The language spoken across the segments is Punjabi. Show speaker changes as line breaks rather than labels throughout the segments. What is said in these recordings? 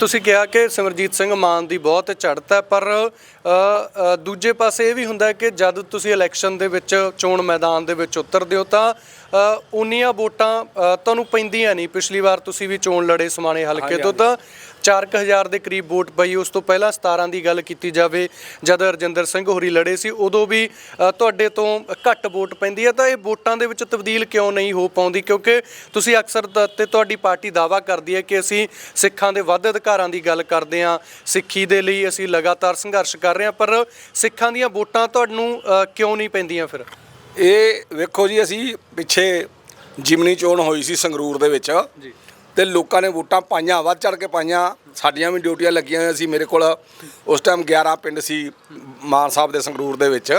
ਤੁਸੀਂ ਕਿਹਾ ਕਿ ਸਿਮਰਜੀਤ ਸਿੰਘ ਮਾਨ ਦੀ ਬਹੁਤ ਚੜ੍ਹਤ ਹੈ ਪਰ ਅ, ਅ, ਦੂਜੇ ਪਾਸੇ ਇਹ ਵੀ ਹੁੰਦਾ ਹੈ ਕਿ ਜਦ ਤੁਸੀਂ ਇਲੈਕਸ਼ਨ ਦੇ ਵਿੱਚ ਚੋਣ ਮੈਦਾਨ ਦੇ ਵਿੱਚ ਉਤਰਦੇ ਹੋ ਤਾਂ ਅ, ਉਨੀਆਂ ਵੋਟਾਂ ਅ, ਤੁਹਾਨੂੰ ਪੈਂਦੀਆਂ ਨਹੀਂ। ਪਿਛਲੀ ਵਾਰ ਤੁਸੀਂ ਵੀ ਚੋਣ ਲੜੇ ਸਮਾਣੇ ਹਲਕੇ ਤੋਂ ਤਾਂ 4000 ਦੇ ਕਰੀਬ ਵੋਟ ਪਈ। ਉਸ ਤੋਂ ਪਹਿਲਾਂ 17 ਦੀ ਗੱਲ ਕੀਤੀ ਜਾਵੇ ਜਦ ਰਜਿੰਦਰ ਸਿੰਘ ਹੋਰੀ ਲੜੇ ਸੀ ਉਦੋਂ ਵੀ ਅ, ਤੁਹਾਡੇ ਤੋਂ ਘੱਟ ਵੋਟ ਪੈਂਦੀ ਹੈ। ਤਾਂ ਇਹ ਵੋਟਾਂ ਦੇ ਵਿੱਚ ਤਬਦੀਲ ਕਿਉਂ ਨਹੀਂ ਹੋ ਪਾਉਂਦੀ? ਕਿਉਂਕਿ ਤੁਸੀਂ ਅਕਸਰ ਤ- ਤੇ ਤੁਹਾਡੀ ਪਾਰਟੀ ਦਾਵਾ ਕਰਦੀ ਹੈ ਕਿ ਅਸੀਂ ਸਿੱਖਾਂ ਦੇ ਵੱਧ ਅਧਿਕਾਰਾਂ ਦੀ ਗੱਲ ਕਰਦੇ ਹਾਂ। ਸਿੱਖੀ ਦੇ ਲਈ ਅਸੀਂ ਲਗਾਤਾਰ ਸੰਘਰਸ਼ ਕਰ ਰਹੇ ਹਾਂ ਪਰ ਸਿੱਖਾਂ ਦੀਆਂ ਵੋਟਾਂ ਤੁਹਾਨੂੰ ਅ, ਕਿਉਂ ਨਹੀਂ ਪੈਂਦੀਆਂ ਫਿਰ?
ਇਹ ਵੇਖੋ ਜੀ ਅਸੀਂ ਪਿੱਛੇ ਜਿਮਨੀ ਚੋਣ ਹੋਈ ਸੀ ਸੰਗਰੂਰ ਦੇ ਵਿੱਚ।
ਜੀ।
ਤੇ ਲੋਕਾਂ ਨੇ ਵੋਟਾਂ ਪਾਈਆਂ, ਵੱਧ ਚੜ ਕੇ ਪਾਈਆਂ। ਸਾਡੀਆਂ ਵੀ ਡਿਊਟੀਆਂ ਲੱਗੀਆਂ ਹੋਈਆਂ ਸੀ ਮੇਰੇ ਕੋਲ। ਉਸ ਟਾਈਮ 11 ਪਿੰਡ ਸੀ ਮਾਨ ਸਾਹਿਬ ਦੇ ਸੰਗਰੂਰ ਦੇ ਵਿੱਚ।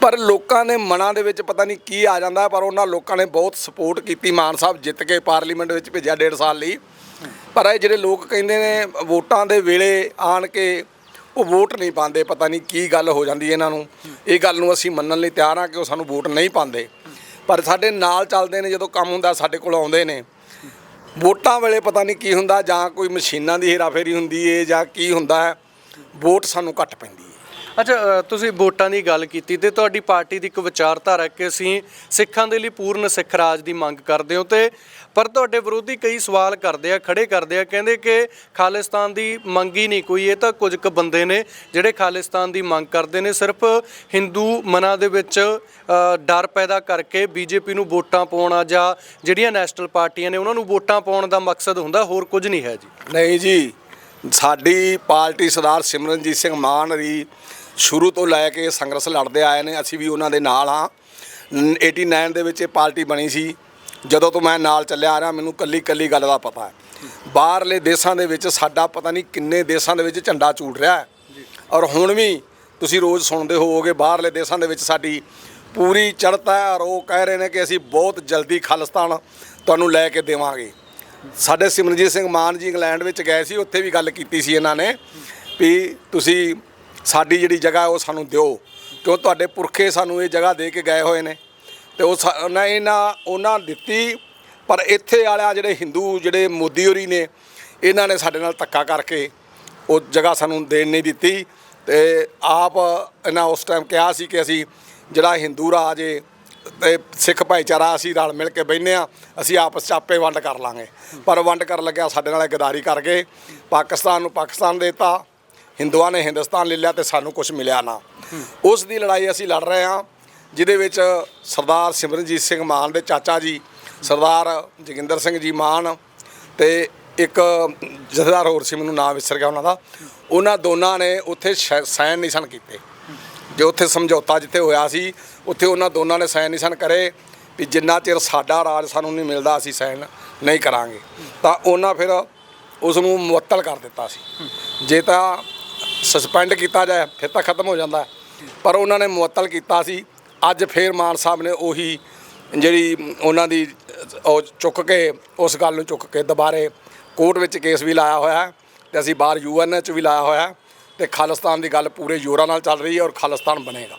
ਪਰ ਲੋਕਾਂ ਦੇ ਮਨਾਂ ਦੇ ਵਿੱਚ ਪਤਾ ਨਹੀਂ ਕੀ ਆ ਜਾਂਦਾ, ਪਰ ਉਹਨਾਂ ਲੋਕਾਂ ਨੇ ਬਹੁਤ ਸਪੋਰਟ ਕੀਤੀ ਮਾਨ ਸਾਹਿਬ ਜਿੱਤ ਕੇ ਪਾਰਲੀਮੈਂਟ ਵਿੱਚ ਭੇਜਿਆ ਡੇਢ ਸਾਲ ਲਈ। ਪਰ ਇਹ ਜਿਹੜੇ ਲੋਕ ਕਹਿੰਦੇ ਨੇ ਵੋਟਾਂ ਦੇ ਵੇਲੇ ਆਣ ਕੇ ਉਹ ਵੋਟ ਨਹੀਂ ਪਾਉਂਦੇ, ਪਤਾ ਨਹੀਂ ਕੀ ਗੱਲ ਹੋ ਜਾਂਦੀ ਇਹਨਾਂ ਨੂੰ। ਇਹ ਗੱਲ ਨੂੰ ਅਸੀਂ ਮੰਨਣ ਲਈ ਤਿਆਰ ਹਾਂ ਕਿ ਉਹ ਸਾਨੂੰ ਵੋਟ ਨਹੀਂ ਪਾਉਂਦੇ। ਪਰ ਸਾਡੇ ਨਾਲ ਚੱਲਦੇ ਨੇ, ਜਦੋਂ ਕੰਮ ਹੁੰਦਾ ਸਾਡੇ ਕੋਲ ਆਉਂਦੇ ਨੇ। ਵੋਟਾਂ ਵੇਲੇ ਪਤਾ ਨਹੀਂ ਕੀ ਹੁੰਦਾ ਜਾਂ ਕੋਈ ਮਸ਼ੀਨਾਂ ਦੀ ਹੇਰਾਫੇਰੀ ਹੁੰਦੀ ਏ ਜਾਂ ਕੀ ਹੁੰਦਾ ਹੈ, ਵੋਟ ਸਾਨੂੰ ਘੱਟ ਪੈਂਦੀ ਹੈ
ਅੱਛਾ ਅ, ਤੁਸੀਂ ਵੋਟਾਂ ਦੀ ਗੱਲ ਕੀਤੀ ਤੇ ਤੁਹਾਡੀ ਪਾਰਟੀ ਦੀ ਇੱਕ ਵਿਚਾਰਧਾਰਾ ਕਿ ਅਸੀਂ ਸਿੱਖਾਂ ਦੇ ਲਈ ਪੂਰਨ ਸਿੱਖ ਰਾਜ ਦੀ ਮੰਗ ਕਰਦੇ ਹੋ ਤੇ ਪਰ ਤੁਹਾਡੇ ਵਿਰੋਧੀ ਕਈ ਸਵਾਲ ਕਰਦੇ ਆ ਖੜੇ ਕਰਦੇ ਆ ਕਹਿੰਦੇ ਕਿ ਖਾਲਿਸਤਾਨ ਦੀ ਮੰਗ ਹੀ ਨਹੀਂ ਕੋਈ ਇਹ ਤਾਂ ਕੁਝ ਕੁ ਬੰਦੇ ਨੇ ਜਿਹੜੇ ਖਾਲਿਸਤਾਨ ਦੀ ਮੰਗ ਕਰਦੇ ਨੇ ਸਿਰਫ ਹਿੰਦੂ ਮਨਾਂ ਦੇ ਵਿੱਚ ਅ, ਡਰ ਪੈਦਾ ਕਰਕੇ ਬੀਜੇਪੀ ਨੂੰ ਵੋਟਾਂ ਪਾਉਣਾ ਜਾਂ ਜਿਹੜੀਆਂ ਨੈਸ਼ਨਲ ਪਾਰਟੀਆਂ ਨੇ ਉਹਨਾਂ ਨੂੰ ਵੋਟਾਂ ਪਾਉਣ ਦਾ ਮਕਸਦ ਹੁੰਦਾ ਹੋਰ ਕੁਝ ਨਹੀਂ ਹੈ ਜੀ।
ਨਹੀਂ ਜੀ ਸਾਡੀ ਪਾਰਟੀ ਸਰਦਾਰ ਸਿਮਰਨਜੀਤ ਸਿੰਘ ਮਾਨ ਦੀ ਸ਼ੁਰੂ ਤੋਂ ਲੈ ਕੇ ਸੰਘਰਸ਼ ਲੜਦੇ ਆਏ ਨੇ ਅਸੀਂ ਵੀ ਉਹਨਾਂ ਦੇ ਨਾਲ ਹਾਂ। 89 ਦੇ ਵਿੱਚ ਇਹ ਪਾਰਟੀ ਬਣੀ ਸੀ। ਜਦੋਂ ਤੋਂ ਮੈਂ ਨਾਲ ਚੱਲਿਆ ਆ ਰਿਹਾ ਮੈਨੂੰ ਕੱਲੀ ਕੱਲੀ ਗੱਲ ਦਾ ਪਤਾ ਹੈ। ਬਾਹਰਲੇ ਦੇਸ਼ਾਂ ਦੇ ਵਿੱਚ ਸਾਡਾ ਪਤਾ ਨਹੀਂ ਕਿੰਨੇ ਦੇਸ਼ਾਂ ਦੇ ਵਿੱਚ ਝੰਡਾ ਝੂਟ ਰਿਹਾ ਹੈ। ਔਰ ਹੁਣ ਵੀ ਤੁਸੀਂ ਰੋਜ਼ ਸੁਣਦੇ ਹੋਵੋਗੇ ਬਾਹਰਲੇ ਦੇਸ਼ਾਂ ਦੇ ਵਿੱਚ ਸਾਡੀ ਪੂਰੀ ਚੜ੍ਹਤਾ ਹੈ ਔਰ ਉਹ ਕਹਿ ਰਹੇ ਨੇ ਕਿ ਅਸੀਂ ਬਹੁਤ ਜਲਦੀ ਖਾਲਿਸਤਾਨ ਤੁਹਾਨੂੰ ਲੈ ਕੇ ਦੇਵਾਂਗੇ। ਸਾਡੇ ਸਿਮਰਜੀਤ ਸਿੰਘ ਮਾਨ ਜੀ ਇੰਗਲੈਂਡ ਵਿੱਚ ਗਏ ਸੀ, ਉੱਥੇ ਵੀ ਗੱਲ ਕੀਤੀ ਸੀ ਇਹਨਾਂ ਨੇ ਵੀ ਤੁਸੀਂ ਸਾਡੀ ਜਿਹੜੀ ਜਗ੍ਹਾ ਉਹ ਸਾਨੂੰ ਦਿਓ ਕਿਉਂ ਤੁਹਾਡੇ ਪੁਰਖੇ ਸਾਨੂੰ ਇਹ ਜਗ੍ਹਾ ਦੇ ਕੇ ਗਏ ਹੋਏ ਨੇ ਤੇ ਉਹ ਸਾ- ਉਹਨਾਂ ਇਹਨਾਂ, ਉਹਨਾਂ ਦਿੱਤੀ, ਪਰ ਇੱਥੇ ਵਾਲਿਆ ਜਿਹੜੇ ਹਿੰਦੂ, ਜਿਹੜੇ ਮੋਦੀ ਹੋਰੀ ਨੇ, ਇਹਨਾਂ ਨੇ ਸਾਡੇ ਨਾਲ ਧੱਕਾ ਕਰਕੇ ਉਹ ਜਗ੍ਹਾ ਸਾਨੂੰ ਦੇਣ ਨਹੀਂ ਦਿੱਤੀ ਤੇ ਆਪ ਇਹਨਾਂ ਉਸ ਟਾਈਮ ਕਿਹਾ ਸੀ ਕਿ ਅਸੀਂ ਜਿਹੜਾ ਹਿੰਦੂ ਰਾਜ ਏ ਤੇ ਸਿੱਖ ਭਾਈਚਾਰਾ ਅਸੀਂ ਰਲ ਮਿਲ ਕੇ ਬੈਠੇ ਆ ਅਸੀਂ ਆਪਸ 'ਚ ਆਪੇ ਵੰਡ ਕਰ ਲਾਂਗੇ। ਪਰ ਵੰਡ ਕਰਨ ਲੱਗਿਆ ਸਾਡੇ ਨਾਲ ਗਦਾਰੀ ਕਰ ਗਏ। ਪਾਕਿਸਤਾਨ ਨੂੰ ਪਾਕਿਸਤਾਨ ਦੇਤਾ, ਹਿੰਦੂਆਂ ਨੇ ਹਿੰਦੁਸਤਾਨ ਲੈ ਲਿਆ ਤੇ ਸਾਨੂੰ ਕੁਝ ਮਿਲਿਆ ਨਾ। ਉਸ ਦੀ ਲੜਾਈ ਅਸੀਂ ਲੜ ਰਹੇ ਹਾਂ, ਜਿਹਦੇ ਵਿੱਚ ਸਰਦਾਰ ਸਿਮਰਨਜੀਤ ਸਿੰਘ ਮਾਨ ਦੇ ਚਾਚਾ ਜੀ, ਸਰਦਾਰ ਜੋਗਿੰਦਰ ਸਿੰਘ ਜੀ ਮਾਨ ਤੇ ਇੱਕ ਜਥੇਦਾਰ ਹੋਰ ਸੀ, ਮੈਨੂੰ ਨਾਮ ਵਿਸਰ ਗਿਆ ਉਹਨਾਂ ਦਾ। ਉਹਨਾਂ ਦੋਨਾਂ ਨੇ ਉੱਥੇ ਸ਼ੈ- ਸਾਈਨ ਨਹੀਂ ਸਨ ਕੀਤੇ। ਜੋ ਉੱਥੇ ਸਮਝੌਤਾ ਜਿੱਥੇ ਹੋਇਆ ਸੀ, ਉੱਥੇ ਉਹਨਾਂ ਦੋਨਾਂ ਨੇ ਸਾਈਨ ਨਹੀਂ ਸਨ ਕਰੇ, ਵੀ ਜਿੰਨਾ ਚਿਰ ਸਾਡਾ ਰਾਜ ਸਾਨੂੰ ਨਹੀਂ ਮਿਲਦਾ, ਅਸੀਂ ਸਾਈਨ ਨਹੀਂ ਕਰਾਂਗੇ। ਤਾਂ ਉਹਨਾਂ ਫਿਰ ਉਸ ਨੂੰ ਮੁਅੱਤਲ ਕਰ ਦਿੱਤਾ ਸੀ। ਜੇ ਤਾਂ ਸਸਪੈਂਡ ਕੀਤਾ ਜਾਏ, ਫਿਰ ਤਾਂ ਖਤਮ ਹੋ ਜਾਂਦਾ। ਪਰ ਉਹਨਾਂ ਨੇ ਮੁਅੱਤਲ ਕੀਤਾ ਸੀ। ਅੱਜ ਫੇਰ ਮਾਨ ਸਾਹਿਬ ਨੇ ਉਹੀ ਜਿਹੜੀ ਉਹਨਾਂ ਦੀ, ਉਹ ਚੁੱਕ ਕੇ, ਉਸ ਗੱਲ ਨੂੰ ਚੁੱਕ ਕੇ ਦੁਬਾਰੇ ਕੋਰਟ ਵਿੱਚ ਕੇਸ ਵੀ ਲਾਇਆ ਹੋਇਆ ਹੈ। ਤੇ ਅਸੀਂ ਬਾਹਰ ਯੂਐਨ ਚ ਵੀ ਲਾਇਆ ਹੋਇਆ ਤੇ ਖਾਲਿਸਤਾਨ ਦੀ ਗੱਲ ਪੂਰੇ ਜ਼ੋਰਾਂ ਨਾਲ ਚੱਲ ਰਹੀ ਹੈ ਔਰ ਖਾਲਿਸਤਾਨ ਬਣੇਗਾ।